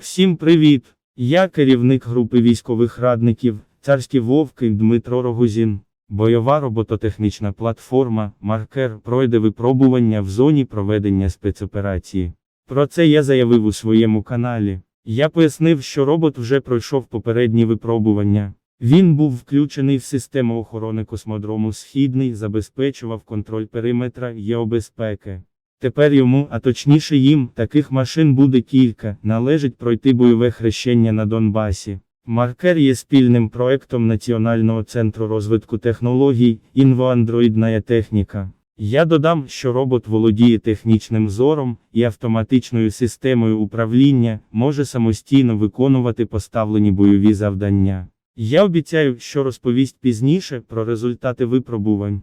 Всім привіт! Я керівник групи військових радників, царські вовки Дмитро Рогозін. Бойова робототехнічна платформа Маркер пройде випробування в зоні проведення спецоперації. Про це я заявив у своєму каналі. Я пояснив, що робот вже пройшов попередні випробування. Він був включений в систему охорони космодрому Східний, забезпечував контроль периметра ЄОБезпеки. Тепер йому, а точніше їм, таких машин буде кілька, належить пройти бойове хрещення на Донбасі. Маркер є спільним проектом Національного центру розвитку технологій, інвоандроїдна техніка. Я додам, що робот володіє технічним зором і автоматичною системою управління, може самостійно виконувати поставлені бойові завдання. Я обіцяю, що розповість пізніше про результати випробувань.